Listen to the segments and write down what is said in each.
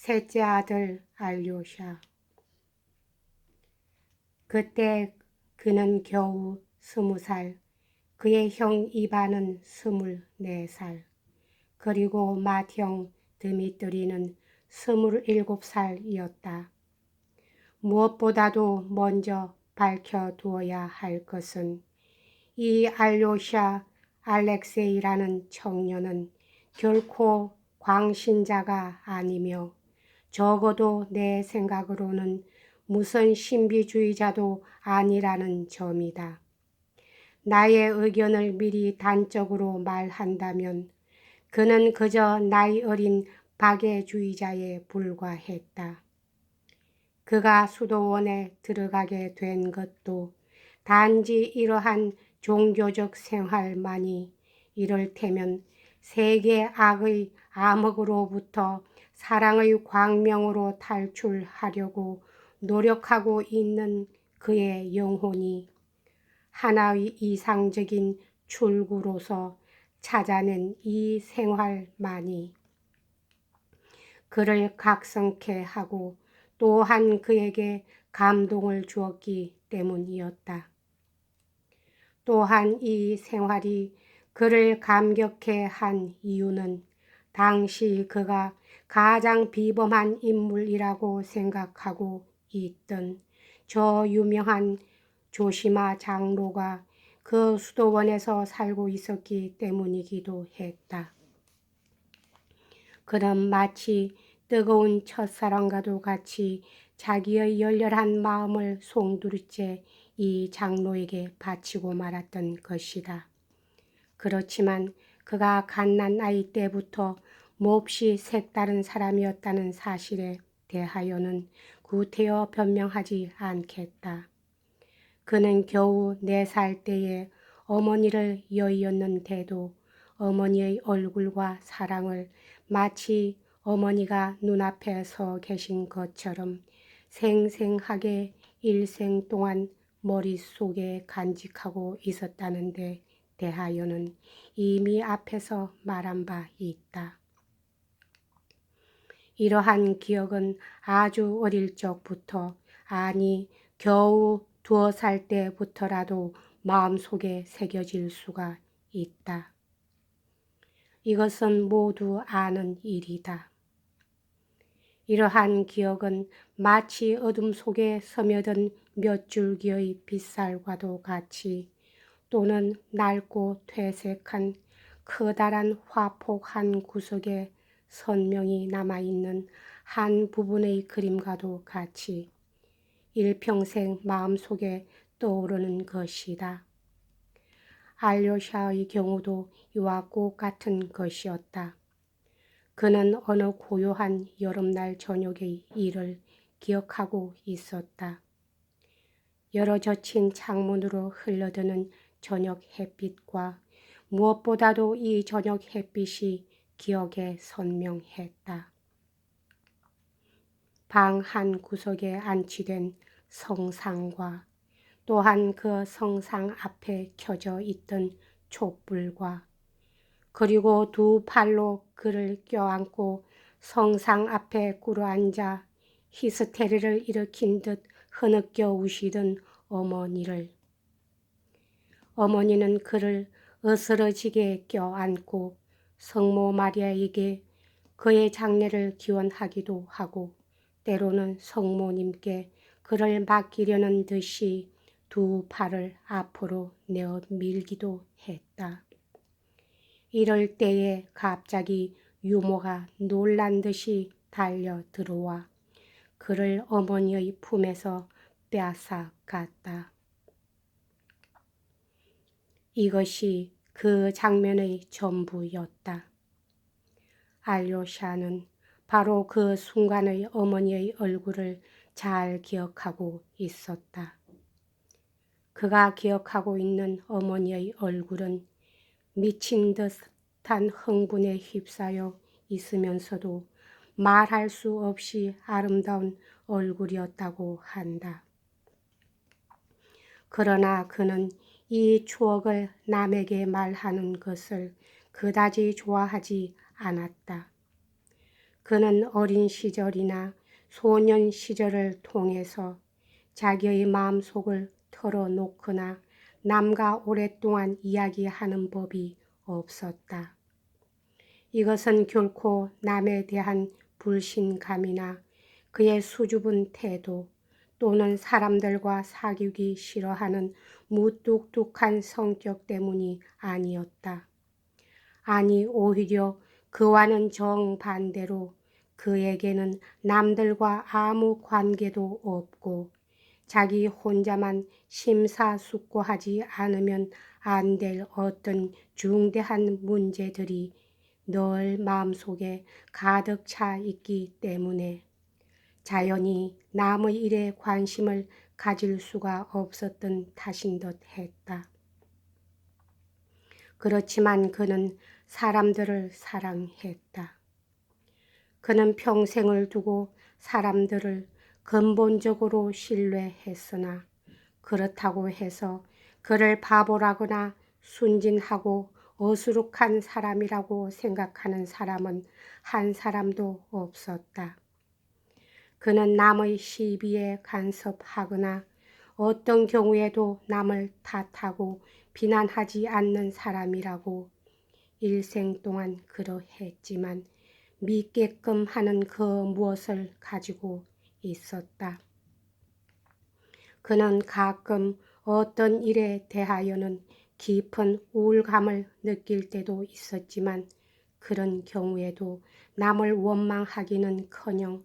셋째 아들 알료샤. 그때 그는 겨우 스무 살, 그의 형 이반은 스물네 살, 그리고 맏형 드미뜨리는 스물일곱 살이었다. 무엇보다도 먼저 밝혀두어야 할 것은 이 알료샤 알렉세이라는 청년은 결코 광신자가 아니며 적어도 내 생각으로는 무슨 신비주의자도 아니라는 점이다. 나의 의견을 미리 단적으로 말한다면 그는 그저 나이 어린 박애주의자에 불과했다. 그가 수도원에 들어가게 된 것도 단지 이러한 종교적 생활만이 이를테면 세계 악의 암흑으로부터 사랑의 광명으로 탈출하려고 노력하고 있는 그의 영혼이 하나의 이상적인 출구로서 찾아낸 이 생활만이 그를 각성케 하고 또한 그에게 감동을 주었기 때문이었다. 또한 이 생활이 그를 감격해 한 이유는 당시 그가 가장 비범한 인물이라고 생각하고 있던 저 유명한 조시마 장로가 그 수도원에서 살고 있었기 때문이기도 했다. 그는 마치 뜨거운 첫사랑과도 같이 자기의 열렬한 마음을 송두리째 이 장로에게 바치고 말았던 것이다. 그렇지만 그가 갓난 아이 때부터 몹시 색다른 사람이었다는 사실에 대하여는 구태여 변명하지 않겠다. 그는 겨우 네 살 때에 어머니를 여의었는데도 어머니의 얼굴과 사랑을 마치 어머니가 눈앞에 서 계신 것처럼 생생하게 일생 동안 머릿속에 간직하고 있었다는데 대하여는 이미 앞에서 말한 바 있다. 이러한 기억은 아주 어릴 적부터 아니 겨우 두어 살 때부터라도 마음속에 새겨질 수가 있다. 이것은 모두 아는 일이다. 이러한 기억은 마치 어둠 속에 스며든 몇 줄기의 빗살과도 같이 또는 낡고 퇴색한 커다란 화폭 한 구석에 선명히 남아있는 한 부분의 그림과도 같이 일평생 마음속에 떠오르는 것이다. 알료샤의 경우도 이와 꼭 같은 것이었다. 그는 어느 고요한 여름날 저녁의 일을 기억하고 있었다. 열어 젖힌 창문으로 흘러드는 저녁 햇빛과 무엇보다도 이 저녁 햇빛이 기억에 선명했다. 방 한 구석에 안치된 성상과 또한 그 성상 앞에 켜져 있던 촛불과 그리고 두 팔로 그를 껴안고 성상 앞에 꿇어앉아 히스테리를 일으킨 듯 흐느껴 우시던 어머니를 어머니는 그를 어스러지게 껴안고 성모 마리아에게 그의 장례를 기원하기도 하고 때로는 성모님께 그를 맡기려는 듯이 두 팔을 앞으로 내어 밀기도 했다. 이럴 때에 갑자기 유모가 놀란 듯이 달려 들어와 그를 어머니의 품에서 빼앗아 갔다. 이것이 그 장면의 전부였다. 알료샤는 바로 그 순간의 어머니의 얼굴을 잘 기억하고 있었다. 그가 기억하고 있는 어머니의 얼굴은 미친 듯한 흥분에 휩싸여 있으면서도 말할 수 없이 아름다운 얼굴이었다고 한다. 그러나 그는 이 추억을 남에게 말하는 것을 그다지 좋아하지 않았다. 그는 어린 시절이나 소년 시절을 통해서 자기의 마음속을 털어놓거나 남과 오랫동안 이야기하는 법이 없었다. 이것은 결코 남에 대한 불신감이나 그의 수줍은 태도 또는 사람들과 사귀기 싫어하는 무뚝뚝한 성격 때문이 아니었다. 아니, 오히려 그와는 정반대로 그에게는 남들과 아무 관계도 없고 자기 혼자만 심사숙고하지 않으면 안 될 어떤 중대한 문제들이 늘 마음속에 가득 차 있기 때문에 자연히 남의 일에 관심을 가질 수가 없었던 탓인 듯 했다. 그렇지만 그는 사람들을 사랑했다. 그는 평생을 두고 사람들을 근본적으로 신뢰했으나 그렇다고 해서 그를 바보라거나 순진하고 어수룩한 사람이라고 생각하는 사람은 한 사람도 없었다. 그는 남의 시비에 간섭하거나 어떤 경우에도 남을 탓하고 비난하지 않는 사람이라고 일생 동안 그러했지만 믿게끔 하는 그 무엇을 가지고 있었다. 그는 가끔 어떤 일에 대하여는 깊은 우울감을 느낄 때도 있었지만 그런 경우에도 남을 원망하기는 커녕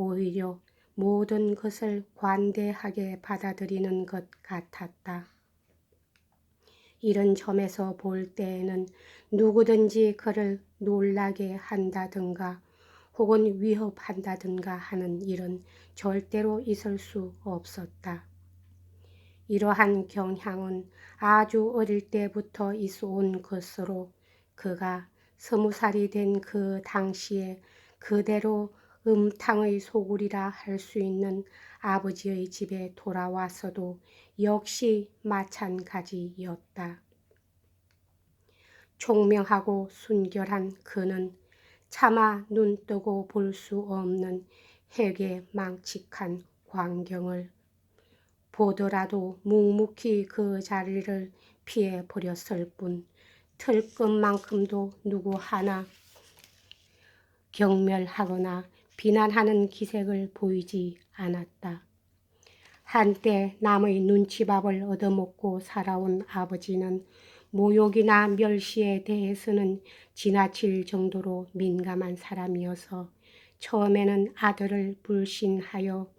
오히려 모든 것을 관대하게 받아들이는 것 같았다. 이런 점에서 볼 때에는 누구든지 그를 놀라게 한다든가 혹은 위협한다든가 하는 일은 절대로 있을 수 없었다. 이러한 경향은 아주 어릴 때부터 있어 온 것으로 그가 스무 살이 된 그 당시에 그대로 음탕의 소굴이라 할 수 있는 아버지의 집에 돌아와서도 역시 마찬가지였다. 총명하고 순결한 그는 차마 눈 뜨고 볼 수 없는 핵에 망측한 광경을 보더라도 묵묵히 그 자리를 피해 버렸을 뿐 틀끝만큼도 누구 하나 경멸하거나 비난하는 기색을 보이지 않았다. 한때 남의 눈치밥을 얻어먹고 살아온 아버지는 모욕이나 멸시에 대해서는 지나칠 정도로 민감한 사람이어서 처음에는 아들을 불신하여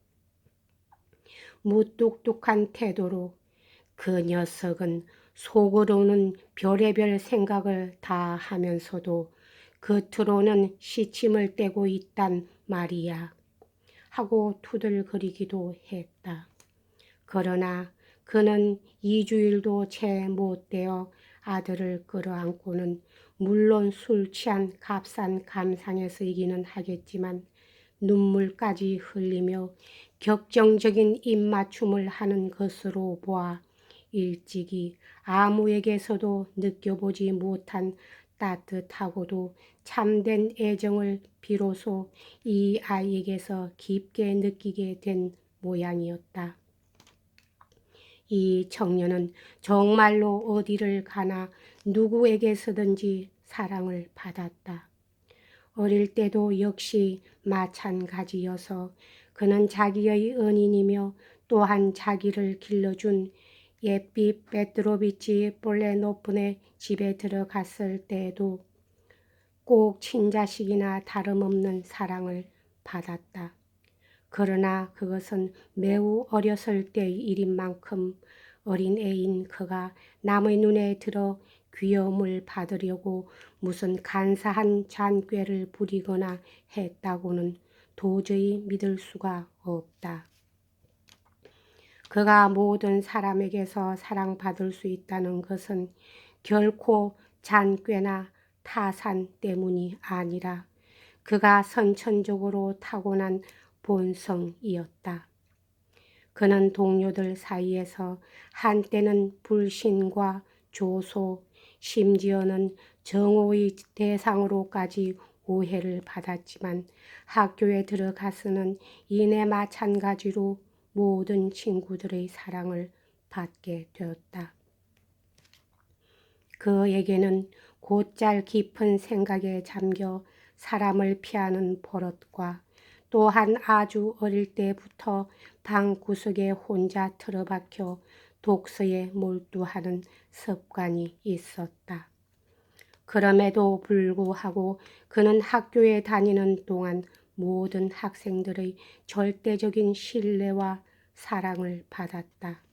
무뚝뚝한 태도로 그 녀석은 속으로는 별의별 생각을 다 하면서도 겉으로는 시침을 떼고 있단 말이야. 하고 투덜거리기도 했다. 그러나 그는 이주일도 채 못 되어 아들을 끌어안고는 물론 술 취한 값싼 감상에서 이기는 하겠지만 눈물까지 흘리며 격정적인 입맞춤을 하는 것으로 보아 일찍이 아무에게서도 느껴보지 못한 따뜻하고도 참된 애정을 비로소 이 아이에게서 깊게 느끼게 된 모양이었다. 이 청년은 정말로 어디를 가나 누구에게서든지 사랑을 받았다. 어릴 때도 역시 마찬가지여서 그는 자기의 은인이며 또한 자기를 길러준 예삐 베트로비치 볼레노프네 집에 들어갔을 때에도 꼭 친자식이나 다름없는 사랑을 받았다. 그러나 그것은 매우 어렸을 때의 일인 만큼 어린 애인 그가 남의 눈에 들어 귀여움을 받으려고 무슨 간사한 잔꾀를 부리거나 했다고는 도저히 믿을 수가 없다. 그가 모든 사람에게서 사랑받을 수 있다는 것은 결코 잔꾀나 타산 때문이 아니라 그가 선천적으로 타고난 본성이었다. 그는 동료들 사이에서 한때는 불신과 조소, 심지어는 정오의 대상으로까지 오해를 받았지만 학교에 들어가서는 이내 마찬가지로 모든 친구들의 사랑을 받게 되었다. 그에게는 곧잘 깊은 생각에 잠겨 사람을 피하는 버릇과 또한 아주 어릴 때부터 방 구석에 혼자 틀어박혀 독서에 몰두하는 습관이 있었다. 그럼에도 불구하고 그는 학교에 다니는 동안 모든 학생들의 절대적인 신뢰와 사랑을 받았다.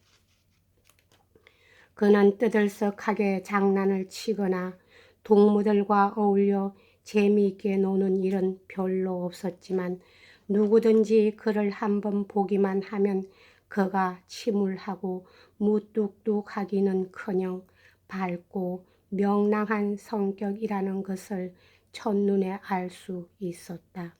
그는 뜨들썩하게 장난을 치거나 동무들과 어울려 재미있게 노는 일은 별로 없었지만 누구든지 그를 한번 보기만 하면 그가 침울하고 무뚝뚝하기는 커녕 밝고 명랑한 성격이라는 것을 첫눈에 알 수 있었다.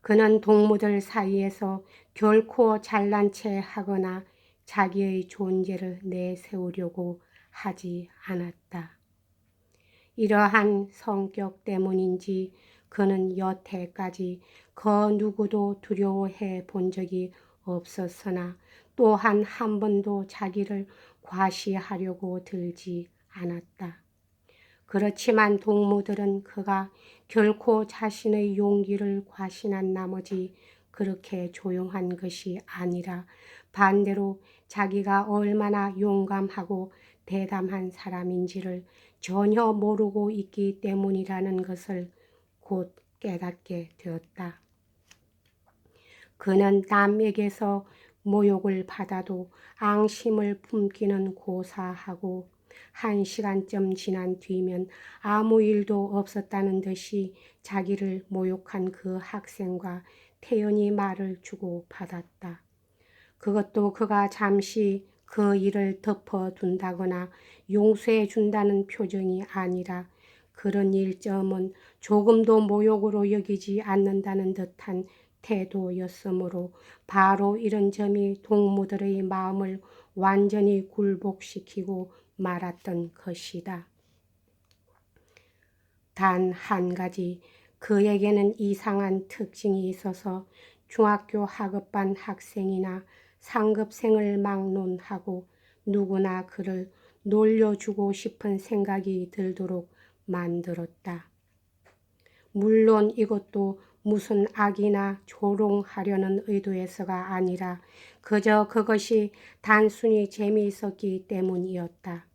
그는 동무들 사이에서 결코 잘난 체 하거나 자기의 존재를 내세우려고 하지 않았다. 이러한 성격 때문인지 그는 여태까지 그 누구도 두려워해 본 적이 없었으나 또한 한 번도 자기를 과시하려고 들지 않았다. 그렇지만 동무들은 그가 결코 자신의 용기를 과신한 나머지 그렇게 조용한 것이 아니라 반대로 자기가 얼마나 용감하고 대담한 사람인지를 전혀 모르고 있기 때문이라는 것을 곧 깨닫게 되었다. 그는 남에게서 모욕을 받아도 앙심을 품기는 고사하고 한 시간쯤 지난 뒤면 아무 일도 없었다는 듯이 자기를 모욕한 그 학생과 태연히 말을 주고 받았다. 그것도 그가 잠시 그 일을 덮어둔다거나 용서해 준다는 표정이 아니라 그런 일점은 조금도 모욕으로 여기지 않는다는 듯한 태도였으므로 바로 이런 점이 동무들의 마음을 완전히 굴복시키고 말았던 것이다. 단 한 가지 그에게는 이상한 특징이 있어서 중학교 학업반 학생이나 상급생을 막론하고 누구나 그를 놀려주고 싶은 생각이 들도록 만들었다. 물론 이것도 무슨 악이나 조롱하려는 의도에서가 아니라 그저 그것이 단순히 재미있었기 때문이었다.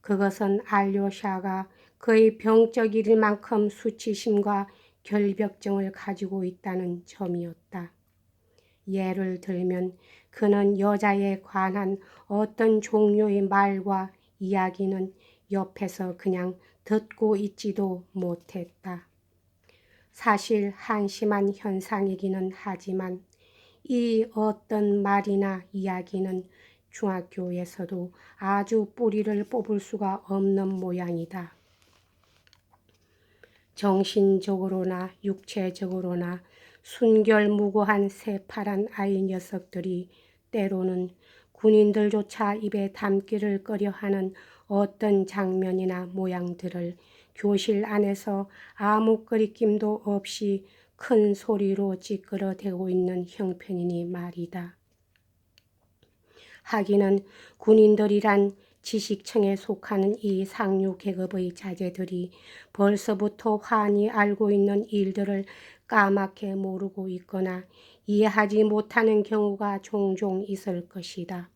그것은 알료샤가 그의 병적일 만큼 수치심과 결벽증을 가지고 있다는 점이었다. 예를 들면 그는 여자에 관한 어떤 종류의 말과 이야기는 옆에서 그냥 듣고 있지도 못했다. 사실 한심한 현상이기는 하지만 이 어떤 말이나 이야기는 중학교에서도 아주 뿌리를 뽑을 수가 없는 모양이다. 정신적으로나 육체적으로나 순결무구한 새파란 아이 녀석들이 때로는 군인들조차 입에 담기를 꺼려하는 어떤 장면이나 모양들을 교실 안에서 아무 거리낌도 없이 큰 소리로 찌끄러대고 있는 형편이니 말이다. 하기는 군인들이란 지식층에 속하는 이 상류 계급의 자제들이 벌써부터 환히 알고 있는 일들을 까맣게 모르고 있거나 이해하지 못하는 경우가 종종 있을 것이다.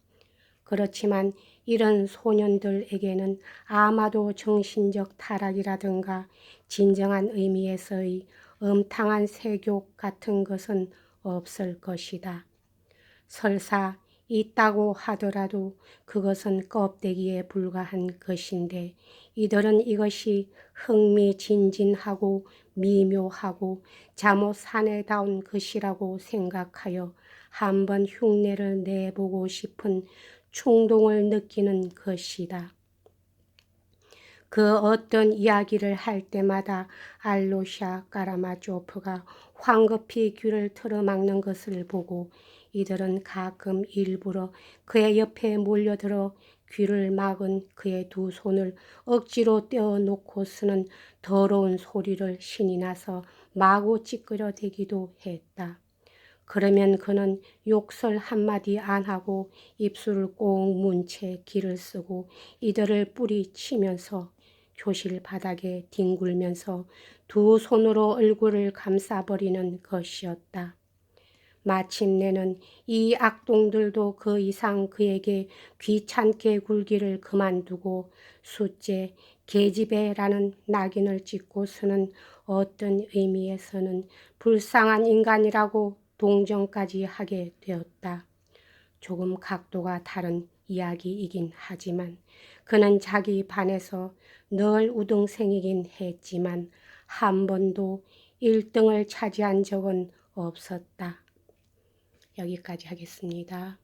그렇지만 이런 소년들에게는 아마도 정신적 타락이라든가 진정한 의미에서의 음탕한 세욕 같은 것은 없을 것이다. 설사 있다고 하더라도 그것은 껍데기에 불과한 것인데 이들은 이것이 흥미진진하고 미묘하고 잠옷 사내다운 것이라고 생각하여 한번 흉내를 내보고 싶은 충동을 느끼는 것이다. 그 어떤 이야기를 할 때마다 알로샤 까라마조프가 황급히 귀를 틀어막는 것을 보고 이들은 가끔 일부러 그의 옆에 몰려들어 귀를 막은 그의 두 손을 억지로 떼어놓고서는 더러운 소리를 신이 나서 마구 찌끄려 대기도 했다. 그러면 그는 욕설 한마디 안 하고 입술을 꼭 문채 기를 쓰고 이들을 뿌리치면서 교실 바닥에 뒹굴면서 두 손으로 얼굴을 감싸버리는 것이었다. 마침내는 이 악동들도 그 이상 그에게 귀찮게 굴기를 그만두고 숫째 계집애라는 낙인을 찍고 서는 어떤 의미에서는 불쌍한 인간이라고 동정까지 하게 되었다. 조금 각도가 다른 이야기이긴 하지만 그는 자기 반에서 늘 우등생이긴 했지만 한 번도 1등을 차지한 적은 없었다. 여기까지 하겠습니다.